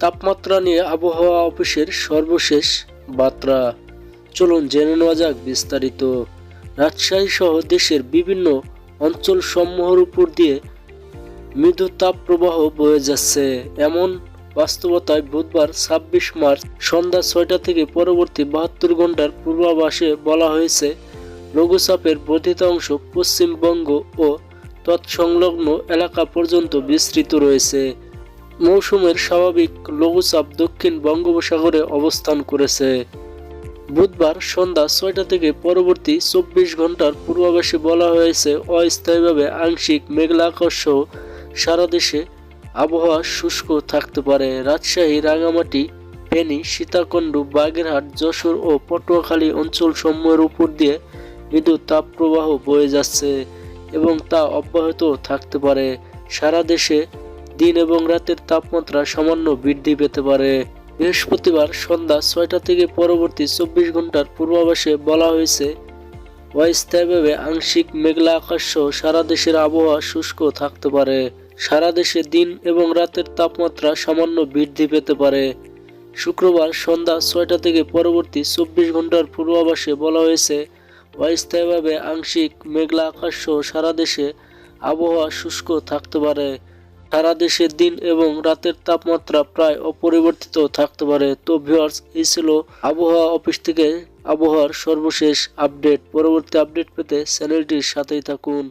তাপমাত্রা নিয়ে আবহাওয়া অফিসের সর্বশেষ বার্তা। চলুন জেনে নেওয়া যাক বিস্তারিত। রাজশাহী সহ দেশের বিভিন্ন অঞ্চল সমূহের উপর দিয়ে মৃদু তাপ প্রবাহ বয়ে যাচ্ছে। এমন বাস্তবতায় বুধবার ছাব্বিশ মার্চ সন্ধ্যা ছয়টা থেকে পরবর্তী বাহাত্তর ঘণ্টার পূর্বাভাসে বলা হয়েছে, লঘুচাপের বর্ধিত অংশ পশ্চিমবঙ্গ ও তৎসংলগ্ন এলাকা পর্যন্ত বিস্তৃত রয়েছে। মৌসুমের স্বাভাবিক লঘুচাপ দক্ষিণ বঙ্গোপসাগরে অবস্থান করেছে। বুধবার সন্ধ্যা ছয়টা থেকে পরবর্তী চব্বিশ ঘণ্টার পূর্বাভাসে বলা হয়েছে, অস্থায়ীভাবে আংশিক মেঘলা আকাশ সারা দেশে আবহাওয়া শুষ্ক থাকতে পারে। রাজশাহী রাঙামাটি ফেনী, সীতাকুণ্ড, বাগেরহাট, যশোর ও পটুয়াখালী অঞ্চল সমূহের উপর দিয়ে মৃদু তাপপ্রবাহ বয়ে যাচ্ছে এবং তা অব্যাহত থাকতে পারে। সারা দেশে দিন এবং রাতের তাপমাত্রা সামান্য বৃদ্ধি পেতে পারে। বৃহস্পতিবার সন্ধ্যা ছয়টা থেকে পরবর্তী চব্বিশ ঘণ্টার পূর্বাভাসে বলা হয়েছে, অস্থায়ীভাবে আংশিক মেঘলা আকাশ সহ সারা দেশের আবহাওয়া শুষ্ক থাকতে পারে। সারা দেশে দিন এবং রাতের তাপমাত্রা সামান্য বৃদ্ধি পেতে পারে। শুক্রবার সন্ধ্যা ছয়টা থেকে পরবর্তী চব্বিশ ঘণ্টার পূর্বাভাসে বলা হয়েছে, অস্থায়ীভাবে আংশিক মেঘলা আকাশ সহ সারা দেশে আবহাওয়া শুষ্ক থাকতে পারে। সারা দেশে দিন এবং রাতের তাপমাত্রা প্রায় অপরিবর্তিত থাকতে পারে। তো ভিউয়ার্স এই ছিল আবহাওয়া অফিস থেকে আবহাওয়ার সর্বশেষ আপডেট। পরবর্তী আপডেট পেতে চ্যানেলটির সাথেই থাকুন।